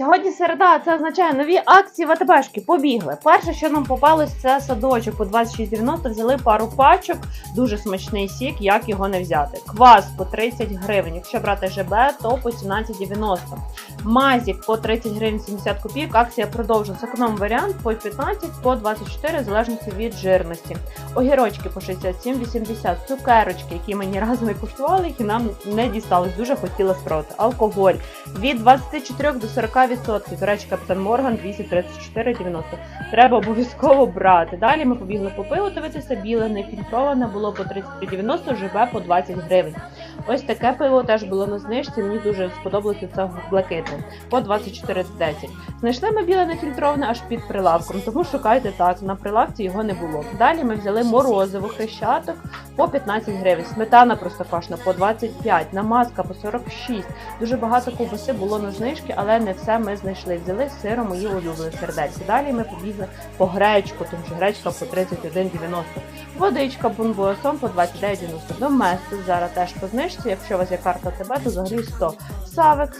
Сьогодні середа, це означає нові акції в. Побігли. Перше, що нам попалось, це садочок по 26,90. Взяли пару пачок, дуже смачний сік, як його не взяти. Квас по 30 гривень. Якщо брати ЖБ, то по 17,90. Мазік по 30 гривень 70 копійок. Акція продовжується. Економ варіант по 15, по 24, в залежності від жирності. Огірочки по 67,80. Цукерочки, які ми ні разу не куштували, їх і нам не дістались. Дуже хотіла спробувати. Алкоголь від 24 до 40%. До речі, Капітан Морган 234,90. Треба обов'язково брати. Далі ми побігли по пиву дивитися. Біле нефільтроване було по 33,90, живе по 20 гривень. Ось таке пиво теж було на знижці. Мені дуже сподобалося це блакитне по 24,10. Знайшли ми біле нефільтроване аж під прилавком, тому шукайте так. На прилавці його не було. Далі ми взяли морозиво хрещаток по 15 гривень. Сметана простоквашна по 25, намазка по 46. Дуже багато ковбаси було на знижки, але не все ми знайшли. Взяли з сиром мої улюблені сердельці. Далі ми побігли по гречку, тому що гречка по 31,90. Водичка бомбосом по 29,90. Доместос зараз теж по знижці. Якщо у вас є карта ТБ, то взагалі 100. Савекс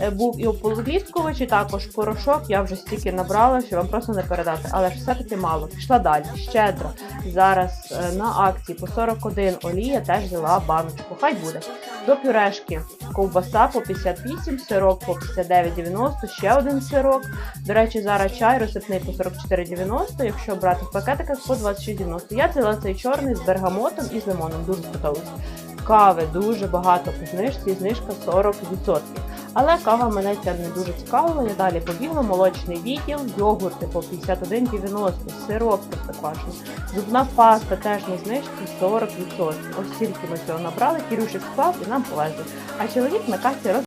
е, був і у Полуглістковичі, також порошок. Я вже стільки набрала, що вам просто не передати. Але ж все-таки мало. Пішла далі. Щедро. Зараз е, на акції по 41 олія теж взяла баночку. Хай буде. До пюрешки ковбаса по 58, сирок по 59,90, ще один сирок. До речі, зараз чай розсипний по 44,90, якщо брати в пакетиках по 26,90. Я взяла цей чорний з бергамотом і з лимоном. Дуже сподобався. Кави дуже багато по знижці, знижка 40%. Але кава мене ця не дуже цікавила. Я далі побігла, молочний відділ, йогурти по 51,90, сироп простоквашиний, зубна паста теж на знижці 40%. Ось стільки ми цього набрали, Кірюшик склав і нам повезли. А чоловік на касі роз